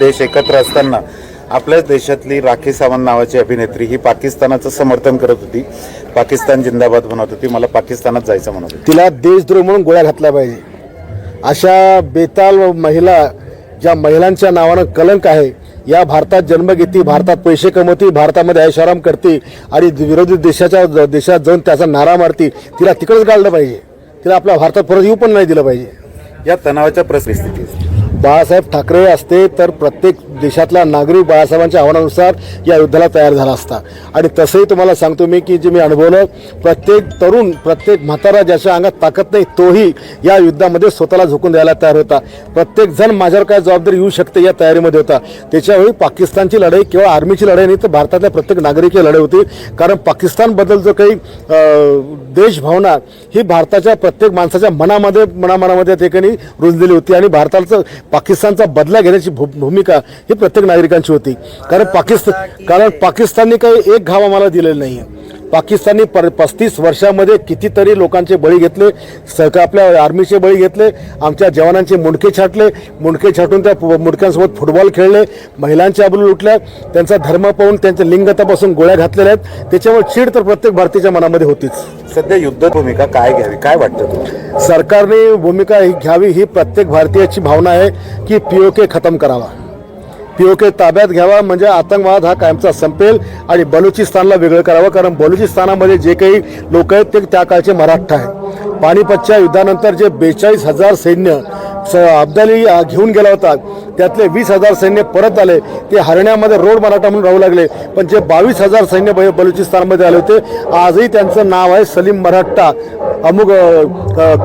देश एकत्र असताना आपल्याच देशातली राखी सावंत नावाची अभिनेत्री ही पाकिस्तानाचं समर्थन करत होती. पाकिस्तान जिंदाबाद म्हणत होती. मला पाकिस्तानात जायचं म्हणत होती. तिला देशद्रोह म्हणून गोळ्या घातल्या पाहिजे. अशा बेताल महिला ज्या महिलांच्या नावानं कलंक आहे या भारतात जन्म घेते भारतात पैसे कमवती भारतामध्ये ऐशाराम करते आणि विरोधी देशाच्या देशात जाऊन त्याचा नारा मारती तिला तिकडंच गाळलं पाहिजे. तिला आपल्या भारतात परत येऊ पण नाही दिलं पाहिजे. या तणावाच्या परिस्थितीत. बाळासाहेब ठाकरे असते तर प्रत्येक देशातला नागरिक बाळासाहेबांच्या आव्हानानुसार या युद्धाला तयार झाला असता. आणि तसंही तुम्हाला सांगतो मी की जे मी अनुभवलं प्रत्येक तरुण प्रत्येक म्हातारा ज्याच्या अंगात ताकद नाही तोही या युद्धामध्ये स्वतःला झोकून द्यायला तयार होता. प्रत्येक जण माझ्यावर काय जबाबदारी येऊ शकते या तयारीमध्ये होता. त्याच्यावेळी पाकिस्तानची लढाई केवळ आर्मीची लढाई नाही तर भारतातल्या प्रत्येक नागरिकी लढाई होती. कारण पाकिस्तानबद्दल जो काही देशभावना ही भारताच्या प्रत्येक माणसाच्या मनामध्ये मनामनामध्ये त्या ठिकाणी रुजलेली होती. आणि भारताचं पाकिस्तानचा बदला घेण्याची भू भूमिका ही प्रत्येक नागरिकांची होती. कारण पाकिस्तान कारण पाकिस्तानने काही एक घाव आम्हाला दिलेलं नाही. आहे पाकिस्तानने पर पस्तीस वर्षामध्ये कितीतरी लोकांचे बळी घेतले सरक आपल्या आर्मीचे बळी घेतले आमच्या जवानांचे मुंडके छाटले मुंडके छाटून त्या मुंडक्यांसोबत फुटबॉल खेळले महिलांच्या अबलू लुटल्या त्यांचा धर्म पाहून त्यांच्या लिंगतापासून गोळ्या घातलेल्या आहेत. त्याच्यामुळे चीड तर प्रत्येक भारतीच्या मनामध्ये होतीच. सध्या युद्ध भूमिका काय घ्यावी? काय वाटतं सरकारने भूमिका ही घ्यावी ही प्रत्येक भारतीयाची भावना आहे की पीओके खतम करावा. पीओके ताब्यात घ्यावा म्हणजे आतंकवाद हा कायमचा संपेल आणि बलुचिस्तानला वेगळं करावं कारण बलुचिस्तानामध्ये जे काही लोक आहेत ते त्या काळचे मराठा आहेत. पानिपतच्या युद्धानंतर जे बेचाळीस हजार सैन्य अब्दाली घेऊन गेला होता. त्यातले वीस हजार सैन्य परत आले. ते हरण्यामध्ये रोड मराठा म्हणून राहू लागले. पण जे बावीस हजार सैन्य ब- बलुचिस्तानमध्ये आले होते आजही त्यांचं नाव आहे सलीम मराठा अमुक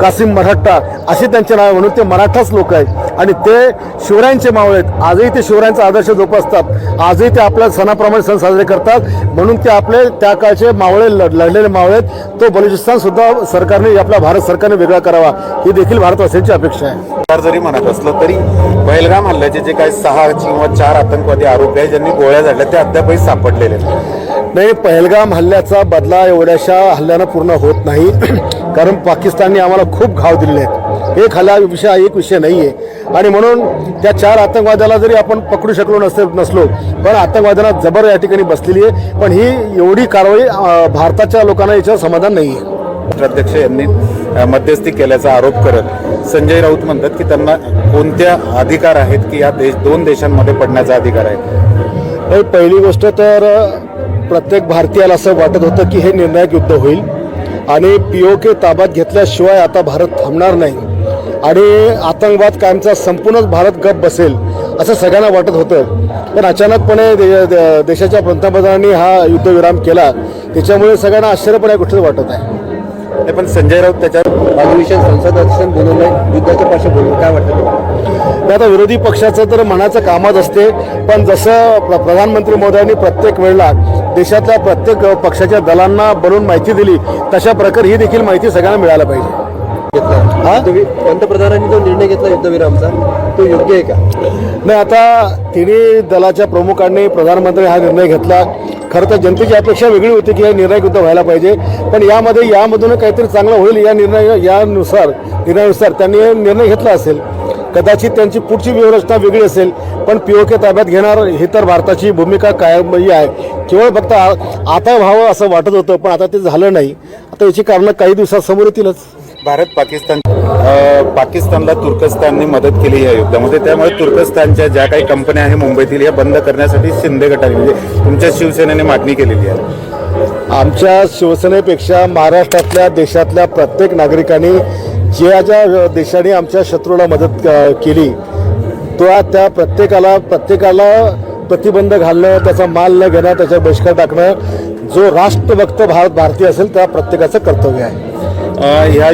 कासिम मराठा असे त्यांचे नाव आहे म्हणून ते मराठाच लोक आहेत. आणि ते शिवरायांचे मावळे आहेत. आजही ते शिवरायांचा आदर्श जोपासतात. आजही ते आपल्या सणाप्रमाणे सण साजरे करतात. म्हणून ते आपले त्या काळचे मावळे लढलेले मावळे आहेत. तो बलुचिस्तान सुद्धा सरकारने आपल्या भारत सरकारने वेगळा करावा. ही देखील भारतवासियांची अपेक्षा आहे. सरकार जरी म्हणत असलं तरी बैलगाम हल्ल्याचे जे काही सहा किंवा चार आतंकवादी आरोपी आहेत ज्यांनी गोळ्या झाडल्या ते अद्यापही सापडलेले आहेत. नाही पहलगाम हल्ल्याचा बदला एवढ्याशा हल्ल्यानं पूर्ण होत नाही. कारण पाकिस्तानने आम्हाला खूप घाव दिलेले आहेत. एक हल्ला विषय हा एक विषय नाही आहे आणि म्हणून त्या चार आतंकवाद्याला जरी आपण पकडू शकलो नसते नसलो पण आतंकवाद्यांना जबर या ठिकाणी बसलेली आहे. पण ही एवढी कारवाई भारताच्या लोकांना याच्यावर समाधान नाही आहे राष्ट्राध्यक्ष यांनी मध्यस्थी केल्याचा आरोप करत संजय राऊत म्हणतात की त्यांना कोणत्या अधिकार आहेत की या देश दोन देशांमध्ये पडण्याचा अधिकार आहे? पहिली गोष्ट तर प्रत्येक भारतीयाला असं वाटत होतं की हे निर्णायक युद्ध होईल आणि पी ओ के ताब्यात घेतल्याशिवाय आता भारत थांबणार नाही आणि आतंकवाद कायमचा संपूर्णच भारत गप बसेल असं सगळ्यांना वाटत होतं. पण अचानकपणे दे- दे- देशाच्या पंतप्रधानांनी हा युद्धविराम केला. त्याच्यामुळे सगळ्यांना आश्चर्यपणे या वाटत आहे. नाही, पण संजय राऊत त्याच्यावर अधिवेशन संसद अधिवेशन बोलवलंय. युद्धाच्या पार्श्वभूमीवर काय वाटतं तुम्हाला? नाही, आता विरोधी पक्षाचं तर म्हणायचं कामच असते पण जसं प्र- प्रधानमंत्री मोदयांनी प्रत्येक वेळेला देशातल्या प्रत्येक पक्षाच्या दलांना बनवून माहिती दिली तशा प्रकारे ही देखील माहिती सगळ्यांना मिळायला पाहिजे. हा? तुम्ही पंतप्रधानांनी जो निर्णय घेतला युद्धविरामचा तो योग्य आहे का? नाही आता तिन्ही दलाच्या प्रमुखांनी प्रधानमंत्री हा निर्णय घेतला. खरं तर जनतेची अपेक्षा वेगळी होती की हे निर्णय युद्ध व्हायला पाहिजे. पण यामध्ये यामधून काहीतरी चांगलं होईल या निर्णय यानुसार निर्णयानुसार त्यांनी हे निर्णय घेतला असेल. कदाचित त्यांची पुढची व्यूहरचना वेगळी असेल पण पी ओ के ताब्यात घेणार ही तर भारताची भूमिका कायमही आहे. केवळ फक्त आता व्हावं असं वाटत होतं पण आता ते झालं नाही. आता याची कारणं काही दिवसात समोर येतीलच. भारत पाकिस्तान पाकिस्तानला तुर्कस्तानने मदत केली या युद्धामध्ये. त्यामुळे तुर्कस्तानच्या ज्या काही कंपन्या आहे मुंबईतील या बंद करण्यासाठी शिंदे गटाने म्हणजे तुमच्या शिवसेनेने मागणी केलेली आहे. आमच्या शिवसेनेपेक्षा महाराष्ट्रातल्या देशातल्या प्रत्येक नागरिकांनी ज्या ज्या देशाने आमच्या शत्रूला मदत केली तो त्या प्रत्येकाला प्रत्येकाला प्रतिबंध घालणं त्याचा माल न घेणं त्याचा बहिष्कार टाकणं जो राष्ट्रभक्त भारत भारतीय असेल त्या प्रत्येकाचं कर्तव्य आहे. ह्या